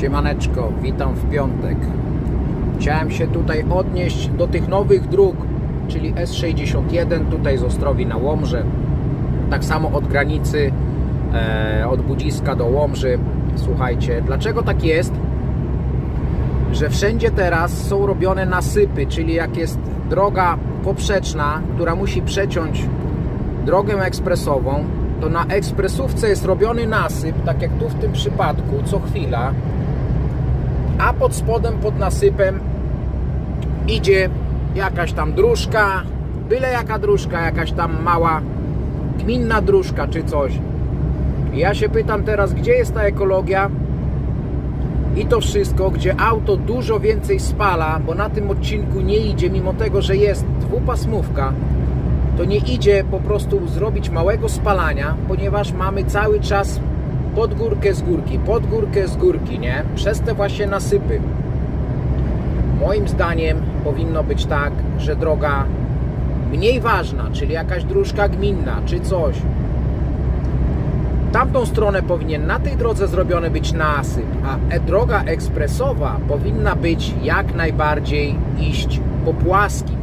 Siemaneczko, witam w piątek. Chciałem się tutaj odnieść do tych nowych dróg, czyli S61 tutaj z Ostrowi na Łomży. Tak samo od granicy, e, od Budziska do Łomży. Słuchajcie, dlaczego tak jest? Że wszędzie teraz są robione nasypy, czyli jak jest droga poprzeczna, która musi przeciąć drogę ekspresową, to na ekspresówce jest robiony nasyp, tak jak tu w tym przypadku, co chwila, a pod spodem, pod nasypem idzie jakaś tam dróżka, byle jaka dróżka, jakaś tam mała gminna dróżka czy coś. Ja się pytam teraz, gdzie jest ta ekologia i to wszystko, gdzie auto dużo więcej spala, bo na tym odcinku nie idzie, mimo tego, że jest dwupasmówka, to nie idzie po prostu zrobić małego spalania, ponieważ mamy cały czas pod górkę z górki, pod górkę z górki, nie? Przez te właśnie nasypy. Moim zdaniem powinno być tak, że droga mniej ważna, czyli jakaś dróżka gminna, czy coś. Tamtą stronę powinien na tej drodze zrobiony być nasyp, a droga ekspresowa powinna być jak najbardziej iść po płaskim.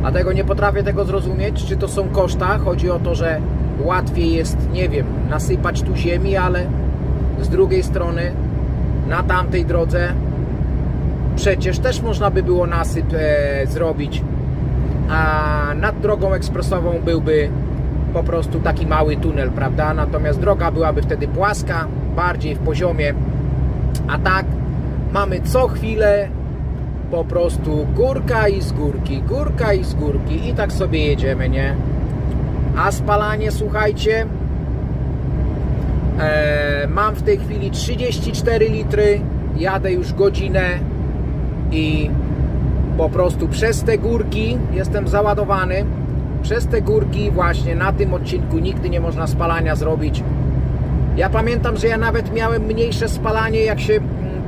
Dlatego nie potrafię tego zrozumieć, czy to są koszta. Chodzi o to, że łatwiej jest, nie wiem, nasypać tu ziemi, ale z drugiej strony na tamtej drodze przecież też można by było nasyp e, zrobić, a nad drogą ekspresową byłby po prostu taki mały tunel, prawda? Natomiast droga byłaby wtedy płaska, bardziej w poziomie, a tak mamy co chwilę po prostu górka i z górki, górka i z górki i tak sobie jedziemy, nie? A spalanie, słuchajcie, e, mam w tej chwili 34 litry, jadę już godzinę i po prostu przez te górki jestem załadowany. Przez te górki właśnie na tym odcinku nigdy nie można spalania zrobić. Ja pamiętam, że ja nawet miałem mniejsze spalanie, jak się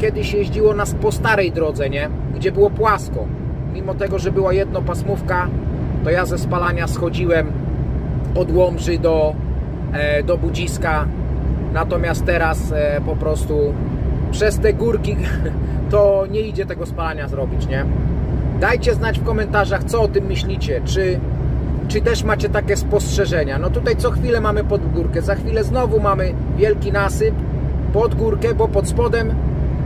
kiedyś jeździło nas po starej drodze, nie? Gdzie było płasko. Mimo tego, że była jednopasmówka, to ja ze spalania schodziłem od Łomży do, e, do Budziska. Natomiast teraz e, po prostu przez te górki to nie idzie tego spalania zrobić, nie? Dajcie znać w komentarzach, co o tym myślicie. Czy, czy też macie takie spostrzeżenia? No tutaj co chwilę mamy pod górkę, za chwilę znowu mamy wielki nasyp pod górkę, bo pod spodem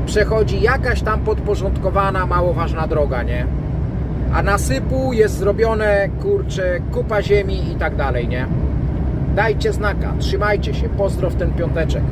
przechodzi jakaś tam podporządkowana, mało ważna droga, nie? A nasypu jest zrobione, kurczę, kupa ziemi i tak dalej, nie? Dajcie znaka, trzymajcie się, pozdrow ten piąteczek.